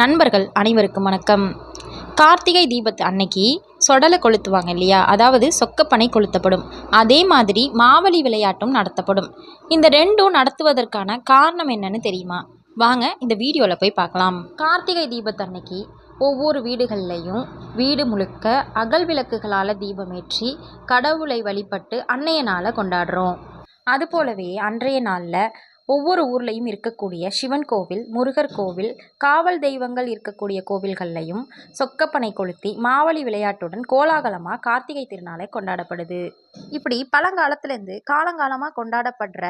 நண்பர்கள் அனைவருக்கும் வணக்கம். கார்த்திகை தீபத்து அன்னைக்கு சொடலை கொளுத்துவாங்க இல்லையா? அதாவது சொக்கப்பனை கொளுத்தப்படும். அதே மாதிரி மாவலி விளையாட்டும் நடத்தப்படும். இந்த ரெண்டும் நடத்துவதற்கான காரணம் என்னன்னு தெரியுமா? வாங்க இந்த வீடியோவில் போய் பார்க்கலாம். கார்த்திகை தீபத்து அன்னைக்கு ஒவ்வொரு வீடுகள்லையும் வீடு முழுக்க அகல் விளக்குகளால் தீபமேற்றி கடவுளை வழிபட்டு அன்னைய நாளை கொண்டாடுறோம் அதுபோலவே அன்றைய நாளில் ஒவ்வொரு ஊர்லேயும் இருக்கக்கூடிய சிவன் கோவில் முருகர் கோவில் காவல் தெய்வங்கள் இருக்கக்கூடிய கோவில்கள்லையும் சொக்கப்பனை கொளுத்தி மாவழி விளையாட்டுடன் கோலாகலமாக கார்த்திகை திருநாளை கொண்டாடப்படுது. இப்படி பழங்காலத்துலேருந்து காலங்காலமாக கொண்டாடப்படுற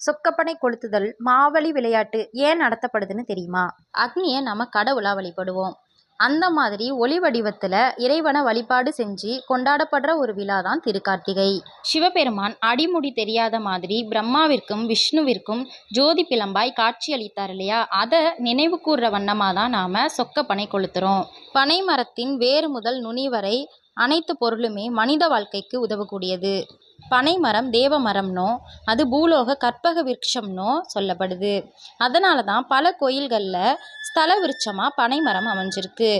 சொக்கப்பனை கொளுத்துதல் மாவழி விளையாட்டு ஏன் நடத்தப்படுதுன்னு தெரியுமா? அக்னியை நம்ம கடவுளாக வழிபடுவோம். அந்த மாதிரி ஒளி வடிவத்தில் இறைவனை வழிபாடு செஞ்சு கொண்டாடப்படுற ஒரு விழா தான் திருக்கார்த்திகை. சிவபெருமான் அடிமுடி தெரியாத மாதிரி பிரம்மாவிற்கும் விஷ்ணுவிற்கும் ஜோதி பிளம்பாய் காட்சி அளித்தார் இல்லையா? அதை நினைவு கூர்ற வண்ணமாக தான் நாம் சொக்க பனை கொளுத்துறோம். பனை மரத்தின் வேறு முதல் நுனி வரை அனைத்து பொருளுமே மனித வாழ்க்கைக்கு உதவக்கூடியது. பனை மரம் தேவ மரம்னோ அது பூலோக கற்பக விருட்சம்னோ சொல்லப்படுது. அதனால தான் பல கோயில்களில் ஸ்தல விருட்சமாக பனை மரம் அமைஞ்சிருக்கு.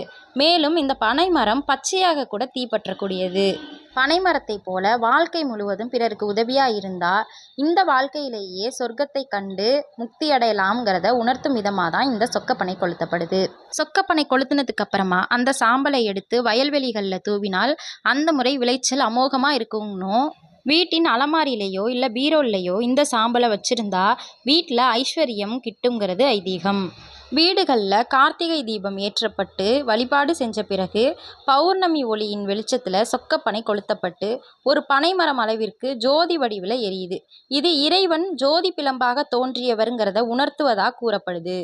மேலும் இந்த பனை மரம் பச்சையாக கூட தீப்பற்றக்கூடியது பனை மரத்தை போல வாழ்க்கை முழுவதும் பிறருக்கு உதவியாக இருந்தால் இந்த வாழ்க்கையிலேயே சொர்க்கத்தை கண்டு முக்தி அடையலாம்ங்கிறத உணர்த்தும் விதமாக தான் இந்த சொக்கப்பனை கொளுத்தப்படுது. சொக்கப்பனை கொளுத்துனதுக்கு அப்புறமா அந்த சாம்பலை எடுத்து வயல்வெளிகளில் தூவினால் அந்த முறை விளைச்சல் அமோகமாக இருக்கும்னும் வீட்டின் அலமாரியிலையோ இல்லை பீரோல்லையோ இந்த சாம்பலை வச்சுருந்தா வீட்டில் ஐஸ்வர்யம் கிட்டுங்கிறது ஐதீகம். வீடுகளில் கார்த்திகை தீபம் ஏற்றப்பட்டு வழிபாடு செஞ்ச பிறகு பௌர்ணமி ஒளியின் வெளிச்சத்தில் சொக்கப்பனை கொளுத்தப்பட்டு ஒரு பனைமரம் அளவிற்கு ஜோதி வடிவில் எரியுது. இது இறைவன் ஜோதி பிளம்பாக தோன்றியவருங்கிறத உணர்த்துவதாக கூறப்படுது.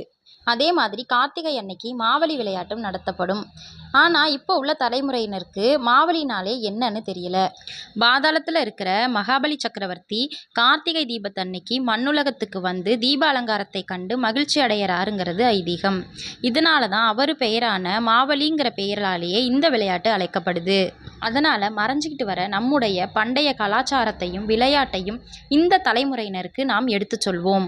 அதே மாதிரி கார்த்திகை அன்னைக்கு மாவலி விளையாட்டும் நடத்தப்படும். ஆனால் இப்போ உள்ள தலைமுறையினருக்கு மாவலினாலே என்னன்னு தெரியல. பாதாளத்தில் இருக்கிற மகாபலி சக்கரவர்த்தி கார்த்திகை தீபத்தன்னைக்கு மண்ணுலகத்துக்கு வந்து தீப அலங்காரத்தை கண்டு மகிழ்ச்சி அடையிறாருங்கிறது ஐதீகம். இதனால தான் அவர் பெயரான மாவலிங்கிற பெயராலேயே இந்த விளையாட்டு அழைக்கப்படுது. அதனால் மறைஞ்சிக்கிட்டு வர நம்முடைய பண்டைய கலாச்சாரத்தையும் விளையாட்டையும் இந்த தலைமுறையினருக்கு நாம் எடுத்துச் சொல்வோம்.